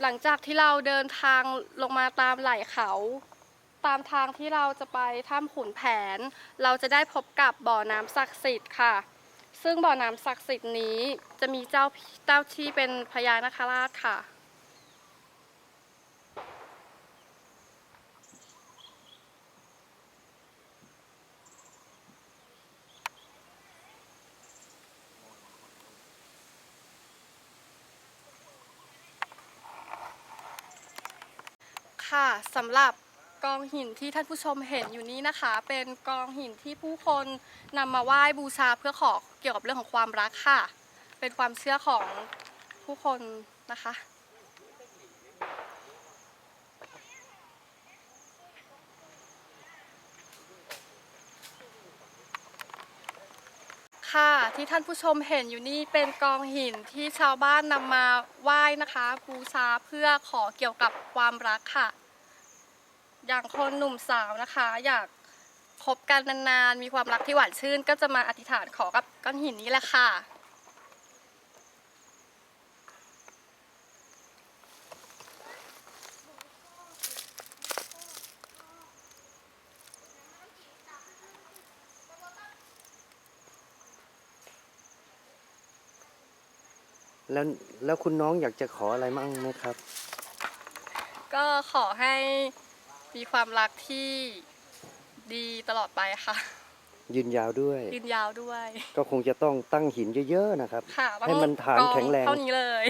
หลังจากที่เราเดินทางลงมาตามไหล่เขา ตามทางที่เราจะไปถ้ำขุนแผน เราจะได้พบกับบ่อน้ำศักดิ์สิทธิ์ค่ะ ซึ่งบ่อน้ำศักดิ์สิทธิ์นี้จะมีเจ้าเจ้าที่เป็นพญานาคราชค่ะ ค่ะสำหรับกองหินที่ท่านผู้ชมเห็นอยู่นี้นะคะ เป็นกองหินที่ผู้คนนำมาไหว้บูชาเพื่อขอเกี่ยวกับเรื่องของความรักค่ะ เป็นความเชื่อของผู้คนนะคะ ค่ะที่ท่านผู้ชมเห็นอยู่นี่เป็นกองหินที่ชาวบ้านนำมาไหว้นะคะ บูชาเพื่อขอเกี่ยวกับความรักค่ะ อย่างคนหนุ่มสาวนะคะ อยากคบกันนานๆ มีความรักที่หวานชื่น ก็จะมาอธิษฐานขอกับก้อนหินนี้แหละค่ะ แล้วแล้วคุณน้องอยากจะขออะไรมั่งไหมครับ ก็ขอให้ มีความรักที่ดีตลอดไปค่ะ ยืนยาวด้วย ยืนยาวด้วย ก็คงจะต้องตั้งหินเยอะๆนะครับ ค่ะให้มันฐานต้องกองแข็งแรง เท่านี้เลย